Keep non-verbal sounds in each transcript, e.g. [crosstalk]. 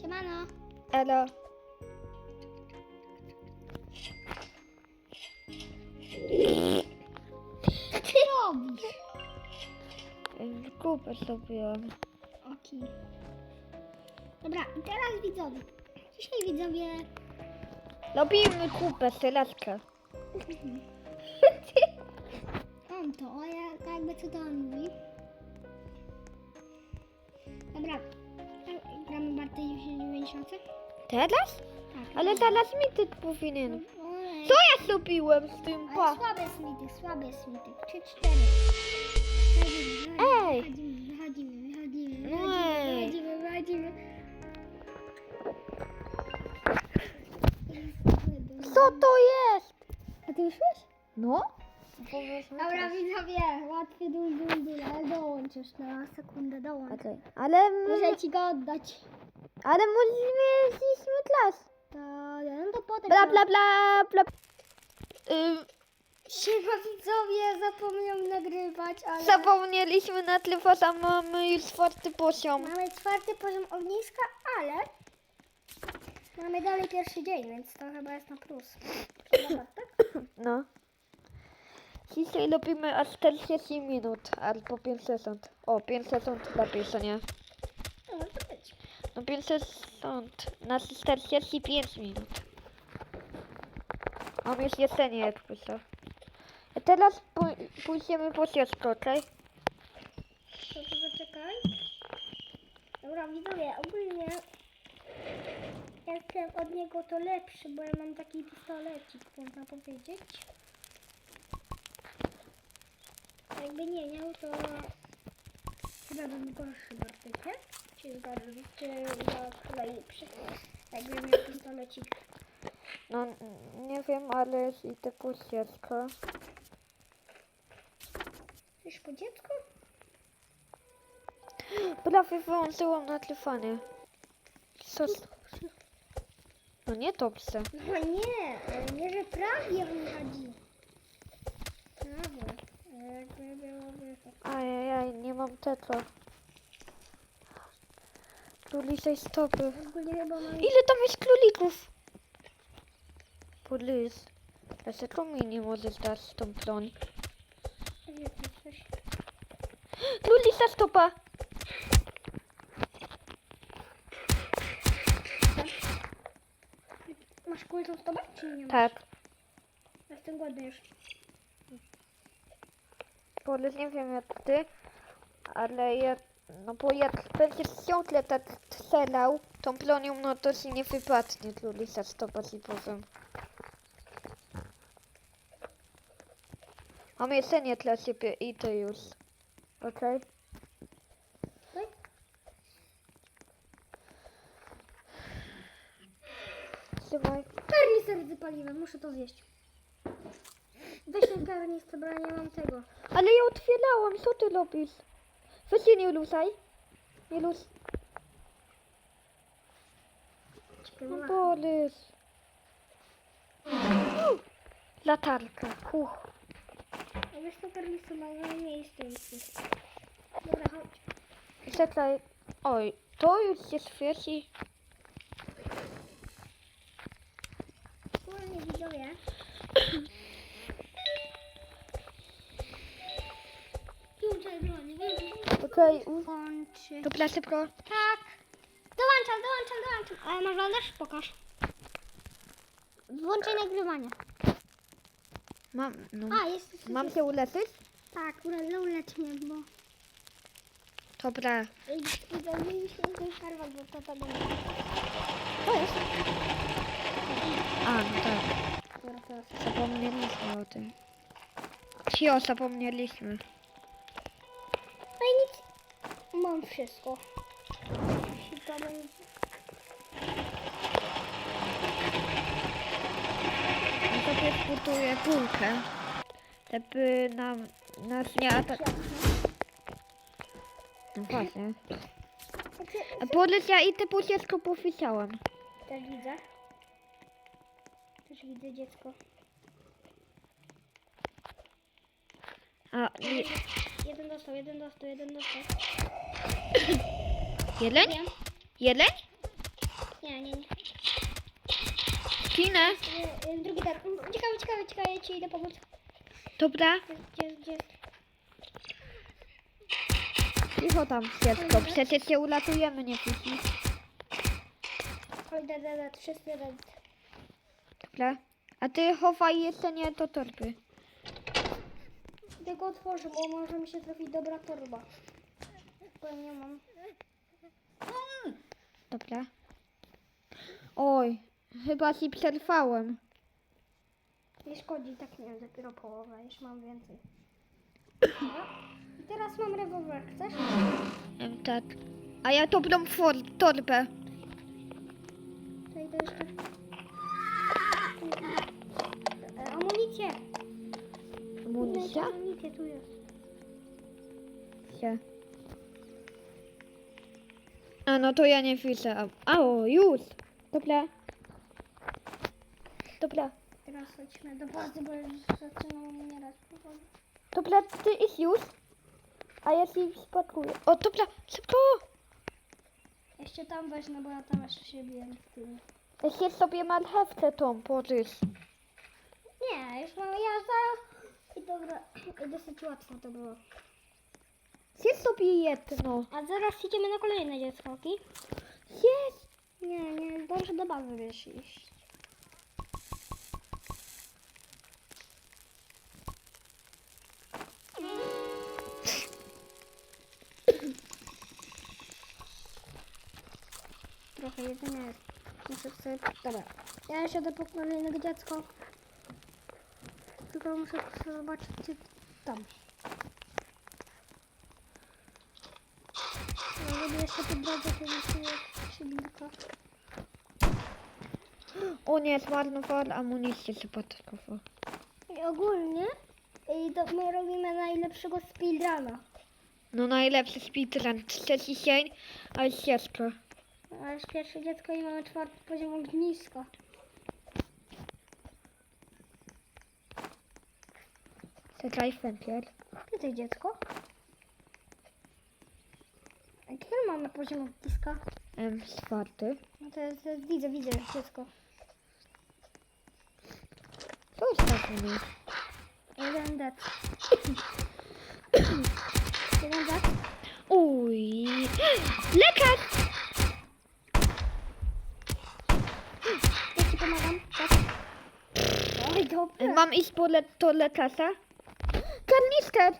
Siemano. Elo. Co ty robisz? Kupę zrobiłam. Oki. Dobra, i teraz widzowie. Dzisiaj widzowie... Robimy kupę, sylaskę. [laughs] On to, a ja tak jakby co to on mówi. Dobra. Gramy bardziej w 90? Teraz? Tak. Ale zaraz mi ty powinien. Ojej. Co ja zrobiłem z tym Ale pa? słabe smity, słabe smity. 3, 4. Ej. Wychodzimy, wychodzimy, wychodzimy, No wychodzimy, wychodzimy. Co to jest? A ty już wiesz? No? Dobra widzowie, łatwy dul, dul, dul, ale dołączysz na sekundę, dołącz. Okej. Ale, Muszę ci go oddać. ale musimy zjeść klas. To, no to potem. Bla bla bla bla. Ym, Siema widzowie, zapomniałem nagrywać, ale... zapomnieliśmy na tle, a mamy już czwarty poziom. Mamy czwarty poziom ogniska, ale mamy dalej pierwszy dzień, więc to chyba jest na plus. Dobra, tak? No. Dzisiaj robimy aż 40 minut, albo 50. O, 50 lepiej, co nie? No, może być. No 50, na 45 minut. Mam już jedzenie, jak piszę. A teraz pój- pójdziemy po ciastko, okej? To tu zaczekaj. Dobra, widzowie, ogólnie jestem od niego to lepszy, bo ja mam taki pistolecik, można powiedzieć. Jakby nie miał, to chyba bym gorszy Bartek, nie? Czy zgadzasz, czy ja chyba lepszy, jakby miał pistolecik. No, nie wiem, ale idę po ciastko. Chcesz po dziecku? Prawie wyłączyłam na telefonie. Co? z- No nie dobrze. No nie, nie, że prawie on chodzi. Prawie. Jakby byłoby... Ajajaj, nie mam. Tu lisej stopy. Ogólnie chyba mam... Ile tam jest królików? Podlys. Dlaczego mi nie możesz dać tą broń? Nie, to coś... Królisa stopa! Masz kultą z tobą, czy nie masz? Tak. Jestem głodny już. Podlys nie wiem jak ty, ale jak... No bo jak będziesz ciągle tak strzelał tą bronią, no to ci nie wypadnie królisa stopa, ci powiem. Mam jedzenie dla ciebie i ty już. Okej? Tak? Trzymaj. Karnister wypaliłem, muszę to zjeść. Weź ten karnister, bo ja nie mam tego. Ale ja otwierałam, co ty robisz? Weź się nie lusaj. Nie. Czekaj, No ma. bolys. Latarka. Huch. A wiesz co, karnister ma na miejscu. jest. Dobra, chodź. Czekaj. Oj, to już się świeci. Włączy. dobra, szybko. Tak. Dołączam, dołączam, dołączam. Ale masz bandaż? Pokaż. Włączaj nagrywanie. Mam, no. A, jest. jest Mam jest. się uleczyć? Tak, ule- ulecz mnie, bo... Dobra. Zrobiliśmy ten karwat, bo to tego nie To jest. A, no tak. To. Zapomnieliśmy o tym. Cio, zapomnieliśmy. No i. Mam wszystko. To będzie... Sobie zbuduję górkę. Żeby nam, nas nie atak... No właśnie. A podleć ja idę po ciastko powiedziałam. Też widzę. Też widzę dziecko. A, nie, Jeden dostał, jeden dostał, jeden dostał. Jeleń? Wiem. Jeleń? Skinę. Nie, y, drugi tak. Ciekawe, ciekawe, ciekawe, ja ci idę pomóc. Dobra. Gdzie, gdzie? Cicho tam, dziecko. Przecież się ulatujemy, nie Fifi. Oj, da, da, da, wszyscy raz. Dobra. A ty chowaj jedzenie do torby. Go otworzę, bo może mi się trafić dobra torba. Bo nie mam. Dobra. Oj, chyba ci przerwałem. Nie szkodzi, tak nie wiem, dopiero połowę, już mam więcej. Dobra. I teraz mam rewolwer, chcesz? Em, tak. A ja dobrą for, torbę. To idę jeszcze. E, Amunicję! Amunicja? Amunicję, tu jest. Się. A no to ja nie widzę. A, a o, już. Dobra. Dobra. Teraz chodźmy do bazy, bo już zaczynam powoli. Dobra, ty idź już. A ja ci spakuję. O, dobra, szybko. Jeszcze tam wezmę, bo ja tam jeszcze się biję z tymi. Jeszcze sobie marchewkę tą pożysz. Nie, już mam ja za... I dobra, [clears throat] dosyć łatwo to było. Zjedz sobie jedno. A zaraz idziemy na kolejne dziecko, okej? Jest. Nie, nie, dobrze do bazy wiesz iść. Trochę jedzenia jest. Muszę sobie... Dobra. Ja siadę po kolejnego dziecko. Tylko muszę zobaczyć gdzie tam. No, żeby jeszcze po drodze to muszę szybko. [gasps] O nie, zmarnowałem amunicję przypadkowo. I ogólnie y, to my robimy najlepszego speedruna. No najlepszy speedrun. Trzeci dzień, a jest ciężko. A już pierwsze dziecko i mamy czwarty poziom ogniska. Czekaj, węgiel. Gdzie to dziecko? A Kiedy mamy poziom ogniska? Em, czwarty. No to to widzę, widzę dziecko. Co jest na mnie? Jeden dead. [coughs] Jeden dead. Uj. Lekarz! Ja ci pomagam. Tak. Oj, dobrze. Mam iść po le do lekarza? [gasps] Karnister!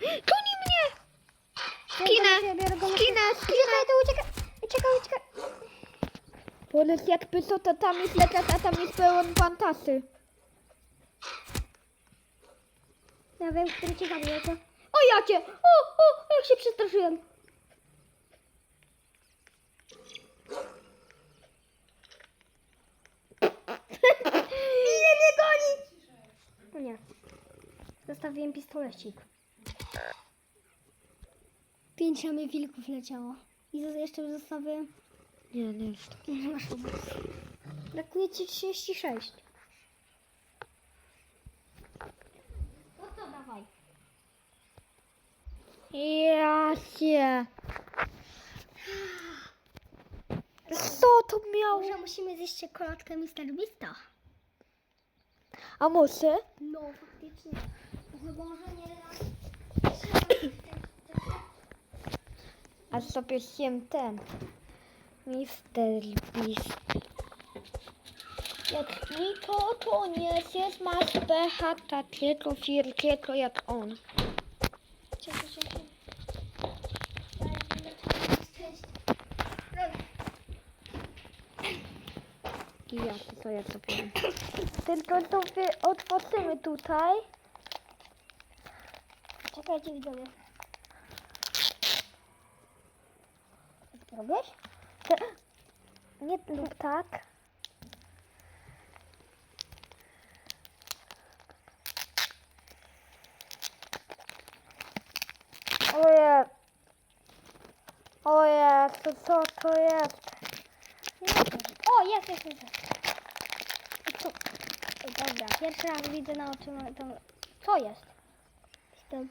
Goni [gasps] mnie! Skinę! Skinę! Skinę! Uciekaj, to uciekaj. Uciekaj, uciekaj. Powiedz jakby co, to tam jest lekarz, a tam jest pełen fantasy. Ja wiem, który cię zabił, to... O, ja cię! O, o, jak się przestraszyłem. [laughs] Ile mnie goni! O nie. Zostawiłem pistolecik. Ramy wilków leciało. I jeszcze zostawiłem... Nie, nie jest. Nie masz obóz. Brakuje ci 36. No to dawaj. Ja się. Co to miało? Może musimy zjeść czekoladkę Mr. Beasta? A muszę? No, faktycznie. Chyba może nie A sobie zjem ten. Mister Beast. Jak niko to nie jest, masz pecha, takiego wielkiego jak on. I ja to ja sobie. Tylko to wy otworzymy tutaj. Czekajcie, widzowie. Co robisz? Te- Nie lub tak. Oje. Oje, to co to jest? O, jest, jest, jest. Tu. Dobra, pierwszy raz widzę na oczy to... Co jest? Stop.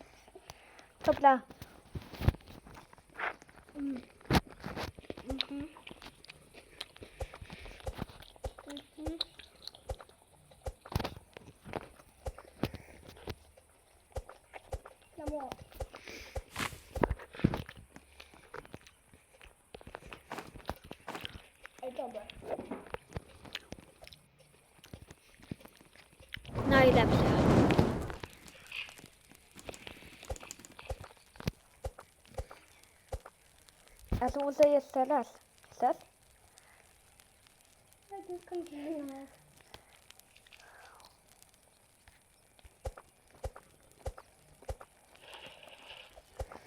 Dobra. Najlepsze. A tu może jeszcze raz. Chcesz? Ja to skończyłem.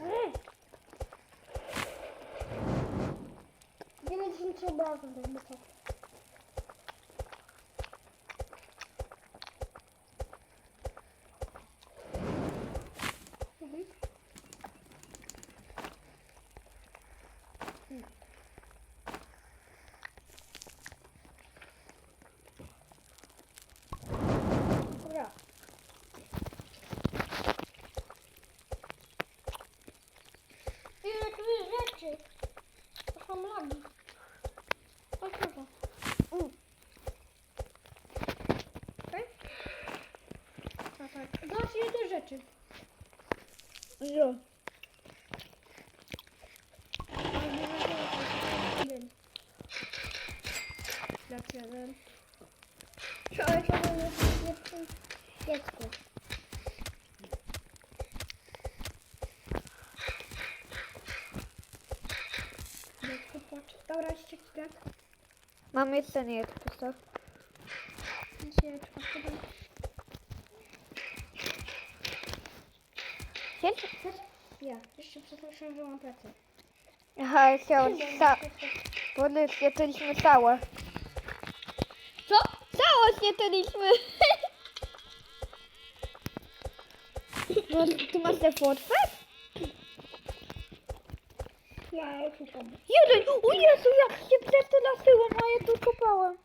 Mm. 90 obrazów to jest wysoko. Mhm. Dobra. Ile tu jest rzeczy? To są lagi. O kurwa. Mm. Okej? A tak. Zobacz ile tu jest rzeczy. Jo. Dlaczego? Ale to jest jeszcze dziecko. Dziecko płacze. Dobra, Mam jeszcze nie pusto. Dzisiaj czwartego. Jest? Ja, jeszcze przepraszam, że mam pracę. Aha, chciałam ca... Bo zjadliśmy całe. Co? Całe zjadliśmy! No, ty masz te łatwe? Ja upadłem. Jeden! O Jezu, jak się przestraszyłam, a ja tu kopałem.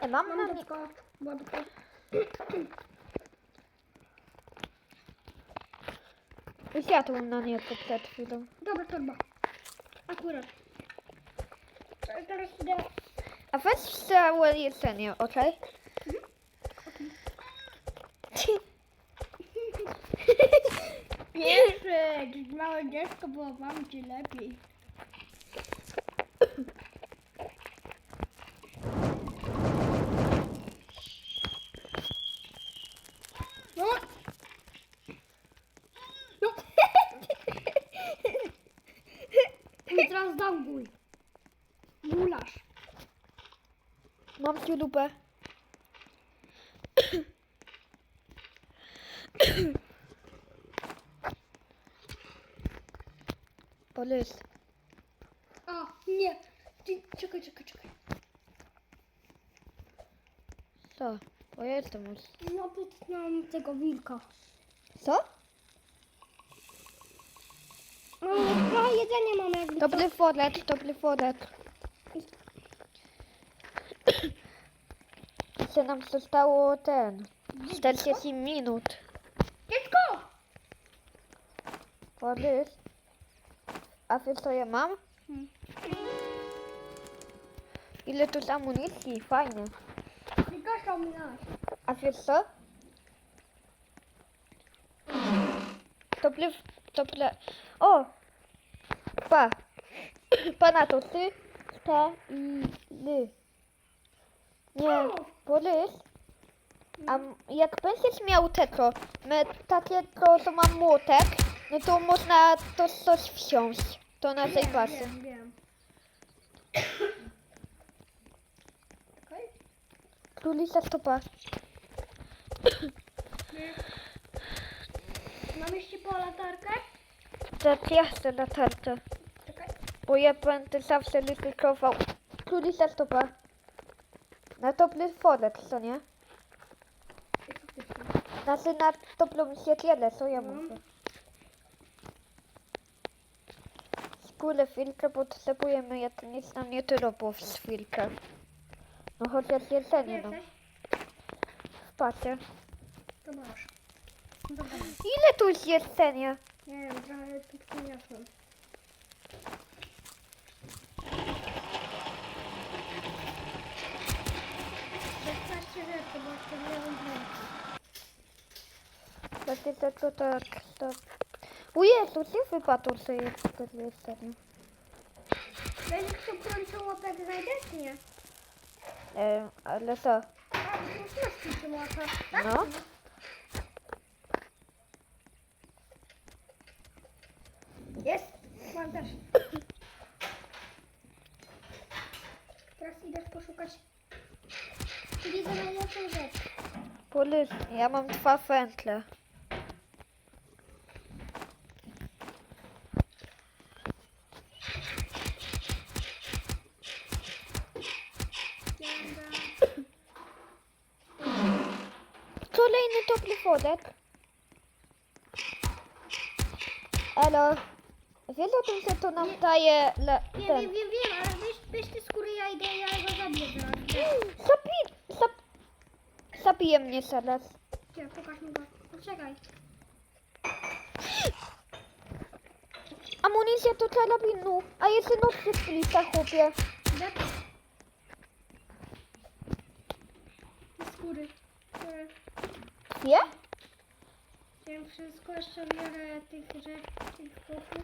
E, mam na Mam nie... dziecko, wodkę. Zjadłem na nie to przed chwilą. Dobra, torba. Akurat. Teraz idę. A weź całe jedzenie, okej? Pierwsze, małe dziecko, bo mam ci lepiej. No. No. I teraz dałguj. Gulasz. Mam ci lupę. Polys. A, nie. Ty, czekaj, czekaj, czekaj. Co? Bo ja jestem już. No, wytnąłem tego wilka. Co? No, trochę jedzenia mamy jakby. Dobry worek, dobry worek. [clears throat] Jeszcze nam zostało ten. 40 minut. Dziecko! Polys. A wiesz co ja mam? Hmm. Ile tu amunicji? Fajnie. Wygaszał mi nas. A wiesz co? Dobry, dobry. O! Pa! [clears throat] Pana to ty? Te i ly. Nie, Polys. A m- jak będziesz miał tego, my takie to, co mam młotek, no to można to coś wsiąść. To na tej basie. Wiem, wiem. Okej. Królisa stopa. Mam jeszcze po latarkę? To ja chcę latarkę. Czekaj. Bo ja będę zawsze ryzykował. Królisa stopa. Na dobry forek, co nie? Znaczy na dobrą świetlę, co ja Mhm. mówię. Skórę chwilkę potrzebujemy, jak nic nam nie tyle z chwilkę. No chociaż jedzenie, no. W pacie. To masz. No Dobra. Ile tu jest jedzenia? Nie wiem, trochę tu przyniosłem. Wystarczy rzeczy, bo jeszcze nie mam. Takie to, to tak, to... O Jezu, nie wypadł sobie to jedzenie. Będziesz chciał krącą łapę, znajdę, czy nie? E, ale co? A, to już tak? No. Jest, mam też. Teraz idę poszukać. Czyli za najlepszą rzecz. Polys, ja mam dwa wętle. Wodek. Elo, wiesz o tym, że to nam daje le, Wiem, ten... wiem, wiem, wiem, ale weź, weź te skóry, ja idę, ja go zabiję zaraz. Zabi... Zab... Zabije mnie zaraz. Gdzie, pokaż mi go. Poczekaj. Amunicja do karabinu, a jeszcze nocy w lista, chłopie. Gdzie? Te skóry. Które... Dwie? Wiem wszystko, jeszcze biorę tych rzeczy, tych chłopów.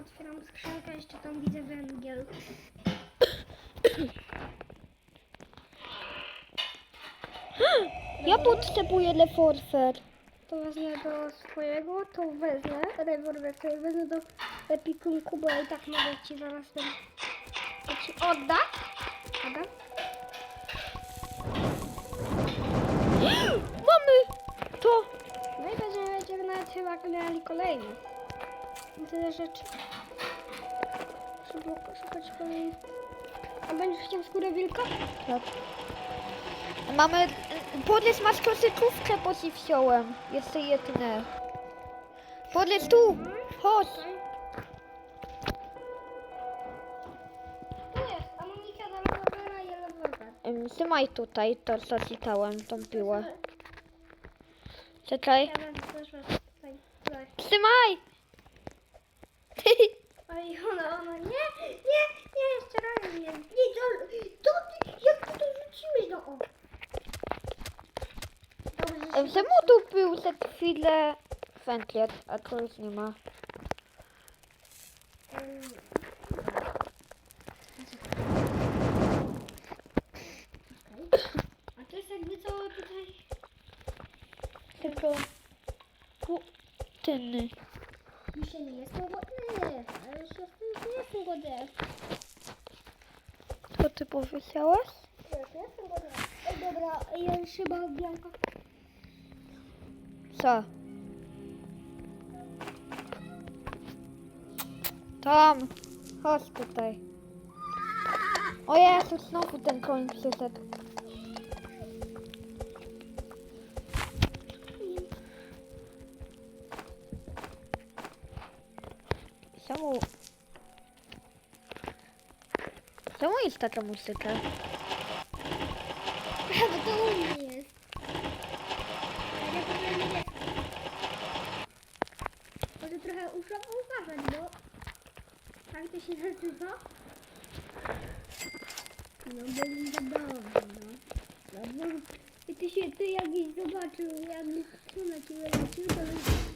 Otwieram skrzynkę, jeszcze tam widzę węgiel. Ja potrzebuję leforfer. To wezmę do swojego, to wezmę rewolwer, to wezmę do epikunku, bo ja i tak mogę ci zaraz ten... To ci oddać? Oddam? Mamy to. Będziemy, nawet chyba grali kolejny. I tyle rzeczy. Trzeba szukać kolejnych. A będziesz chciał skórę wilka? Tak. Mamy... Podles masz koszykówkę, bo ci wziąłem. Jeszcze jedne. Podles tu. Chodź. Jest Trzymaj tutaj, to zaczytałem tą piłę. Czekaj. Trzymaj! [laughs] Oj, ona, ona, nie, nie, nie, jeszcze raz nie. Nie, to, to ty, jak to rzuciłeś, no o. Dobrze, Czemu tu był za chwilę węgiel, a to już nie ma? Ym, okej. A to jest jakby co tutaj... Tylko... Putyny. Już nie jestem głodny, ale już jestem, nie jestem głodny. Co ty powiedziałaś? Już nie jestem głodny. Ej, dobra, ja już chyba Bianka. Co? Tom, chodź tutaj. O Jezu, znowu ten koń przyszedł. Czemu... Czemu jest taka muzyka? [laughs] Bo to u mnie jest. A ja powiem nie. Może trochę muszę uważać, bo... Jak to się nazywa? No byli za dobrze, no. No bo... I ty się, ty jakbyś zobaczył, jakbyś tu na ciebie lecił, to... Nie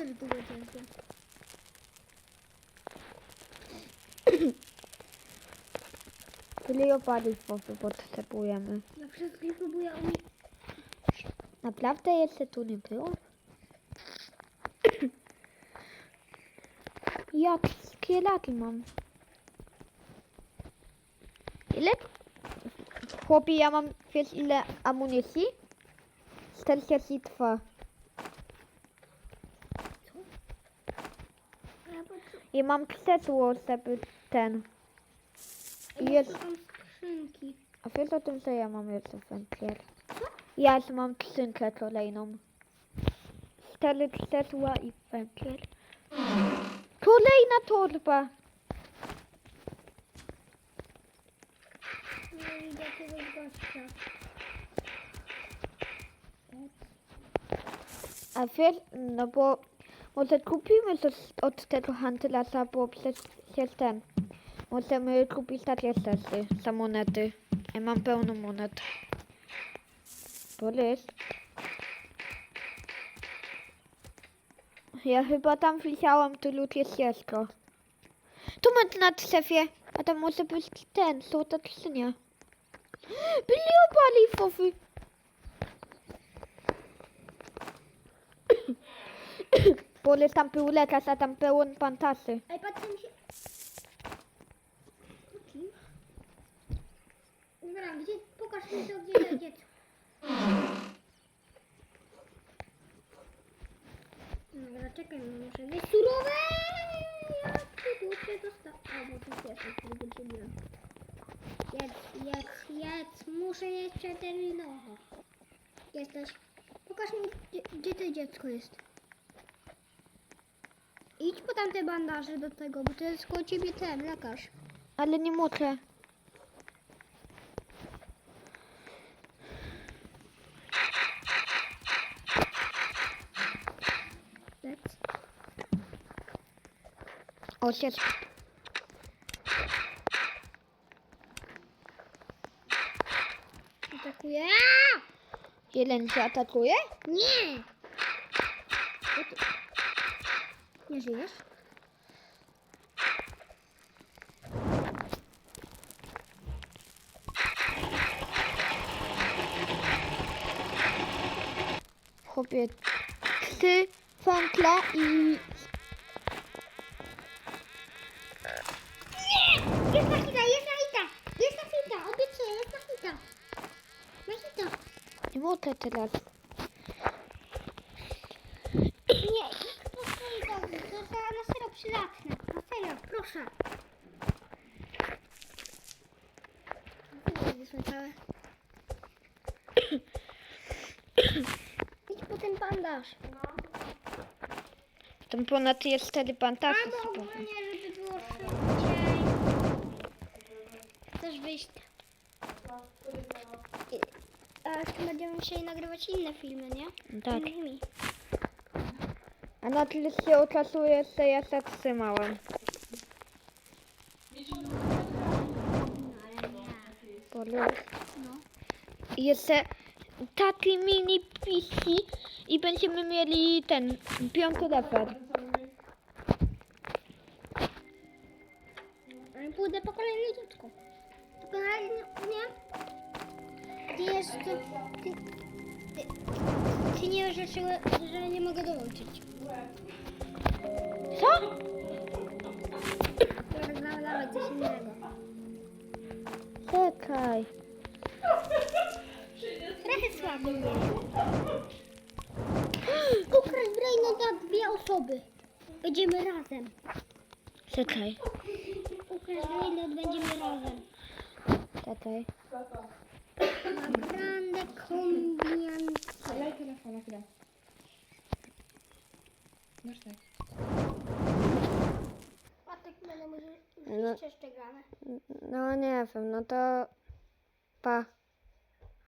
ale ja serio to często. Tyle opaliw potrzebujemy. Ja wszystkich próbuję o mnie... Naprawdę jeszcze tu nie było? [clears throat] Jakie laki mam? Ile? Chłopie, ja mam, wiesz ile amunicji? 42. A ja patrzę... I mam krzesło, żeby ten. Ja Jest. skrzynki. A wiesz o tym, że ja mam jeszcze węgiel? Ja już mam skrzynkę kolejną. Cztery krzesła i węgiel. Kolejna torba. Nie widzę jakiegoś gościa. A wiesz, no bo może kupimy coś od tego handlarza, bo przecież jest ten. Możemy kupić takie rzeczy za monety. Ja mam pełno monet. Borys. Ja chyba tam widziałam tylu ciastko. Tu masz na szefie, a tam może być ten, złota skrzynia. Biopalifowy. Pole tam był lekarz, a tam pełen pantasy. Ej, patrz, tam się... Okej. Dobra, gdzie... Pokaż mi to, gdzie jest dziecko. Dobra, czekaj, muszę zjeść surowe! Ja ci dupę dostał. A, bo to jest który będzie Jedz, jedz, jedz. Muszę jeść przeterminowo. Jesteś. Pokaż mi, gdzie, gdzie to dziecko jest. Idź po tamte bandaże do tego, bo to jest koło ciebie ten lekarz. Ale nie mogę. Ojciec. Atakuje. Jeden cię atakuje? Nie! Ty? Nie żyjesz? Chłopie, trzy fątle i... Jest na hita, jest na hita! Jest na hita, obiecuję, jest na hita! Na hita! Nie mogę teraz. Nie, to serio, to za, na serio przydatne. Na proszę. Całe. Idź po ten bandaż. Tam ponad jest wtedy pantasy. Albo ogólnie, żeby było szybciej. Chcesz wyjść? I- A jeszcze będziemy musieli nagrywać inne filmy, nie? Tak. Innymi. A na tyle się okazuje, że ja się No, No. Jeszcze taki mini PC i będziemy mieli ten. Ale pójdę po kolejne dziecko. Tylko na razie nie. Ty jest... Ty, ty, ty, ty nie wiesz, że, że nie mogę dołączyć. Co? Teraz dawaj coś innego. Czekaj. Trochę słaby mnie. Ukraść Braino da dwie osoby. Będziemy razem. Czekaj. Ukraść Braino będziemy razem. Czekaj. Na grande combinante. Daj telefon na chwilę. Masz tak. Będę No. jeszcze gramy. No nie wiem, no to pa.